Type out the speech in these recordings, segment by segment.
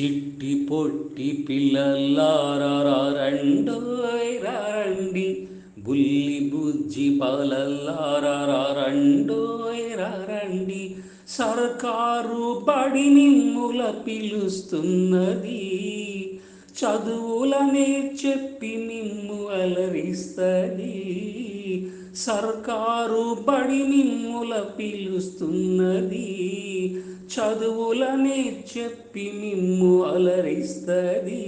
చిట్టి పొట్టి పిల్లల్లారా రండి బుల్లి బుజ్జి బాలల్లారా రండి సర్కారు పడి మిమ్ముల పిలుస్తున్నది. చదువులనే చెప్పి మిమ్ము అలరిస్తది. సర్కారు బడి మిమ్ముల పిలుస్తున్నది. చదువులనే చెప్పి మిమ్ము అలరిస్తది.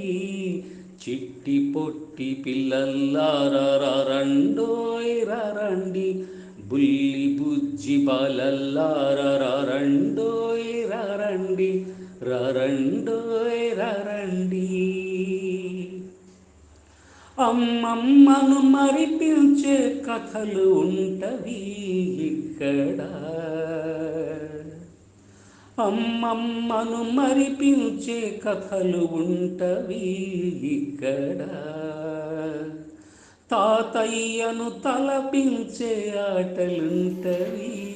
చిట్టి పొట్టి పిల్లల్లారా రండోయ్ రండి. బుల్లి బుజ్జి బాలల్లారా రండోయ్ రండి. రండోయ్ రండి. అమ్మమ్మను మరిపించే కథలు ఉంటవి ఇక్కడ. అమ్మమ్మను మరిపించే కథలు ఉంటవి ఇక్కడ. తాతయ్యను తలపించే ఆటలుంటవి.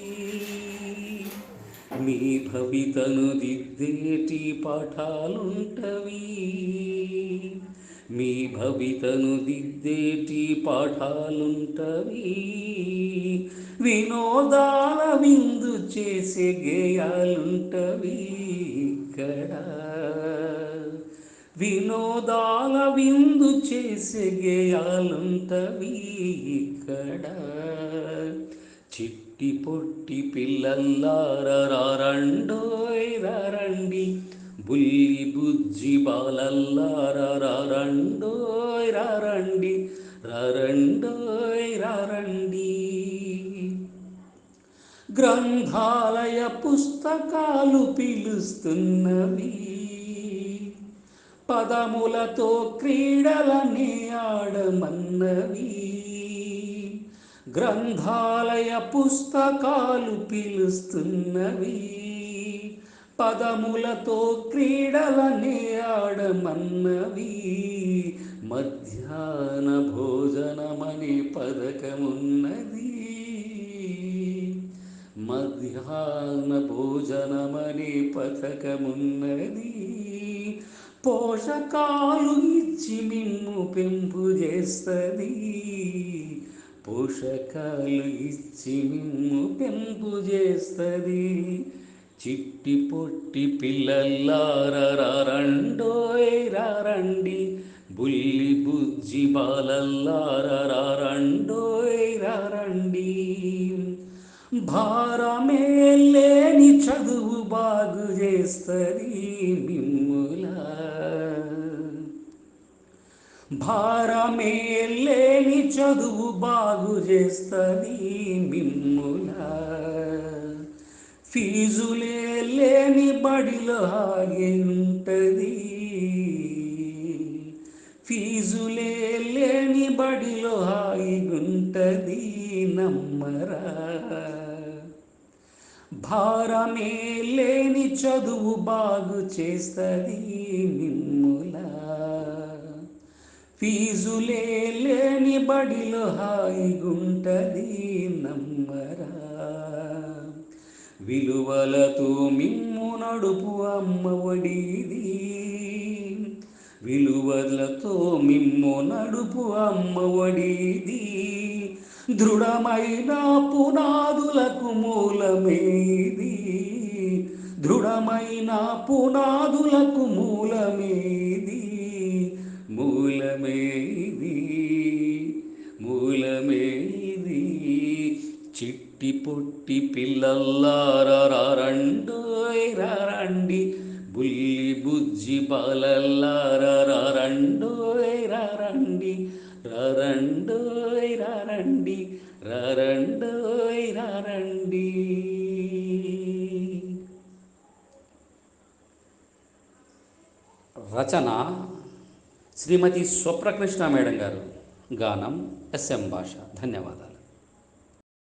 మీ భవితను దిద్దేటి పాఠాలుంటవి. మీ భవితను దిద్దేటి పాఠాలుంటవి. వినోదాల విందు చేసే గేయాలుంటవి ఇక్కడ. వినోదాల విందు చేసే గేయాలుంటవి ఇక్కడ. చిట్టి పొట్టి పిల్లల్లారరండోయ్ రండి. బుల్లి బుజ్జి బాలల్లారా రండోయ్ రండి రండోయ్ రండి గ్రంథాలయ పుస్తకాలు పిలుస్తున్నవి. పదములతో క్రీడలనే ఆడమన్నవి. గ్రంథాలయ పుస్తకాలు పిలుస్తున్నవి. పదములతో క్రీడలనే ఆడమన్నవి. మధ్యాహ్న భోజనమనే పథకమున్నది. మధ్యాహ్న భోజనమనే పథకమున్నది. పోషకాలు ఇచ్చి మిమ్ము పెంపు చేస్తుంది. పోషకాలు ఇచ్చి మిమ్ము పెంపు చేస్తుంది. చిట్టి పొట్టి పిల్లల్లారా రండోయ్ రండి బుల్లి బుజ్జి బాలల్లారా రండోయ్ రండి భారమే లేని చదువు బాగు చేస్తుంది మిమ్ముల. భారమే లేని చదువు బాగు చేస్తుంది మిమ్ముల. ఫీజులే లేని బడిలో హాగే ఉంటుంది ఫీజులే లేని బడిలో హాయిగుంటది నమ్మరా. భారమే లేని చదువు బాగు చేస్తుంది మిమ్ములా. ఫీజులే లేని బడిలో హాయిగుంటది విలువలతో మిమ్ము నడుపు అమ్మఒడిది విలువలతో మిమ్ము నడుపు అమ్మఒడిది దృఢమైన పునాదులకు మూలమేది. దృఢమైన పునాదులకు మూలమేది. మూలమేది. మూలమేది. పుట్టి పుట్టి పిల్లల్లారా బుల్లి బుజ్జి బాలల్లారా రండోయ్ రండి రండోయ్ రండి రండి రచన శ్రీమతి స్వప్రకృష్ణ మేడం గారు. గానం ఎస్ఎం భాష. ధన్యవాదాలు.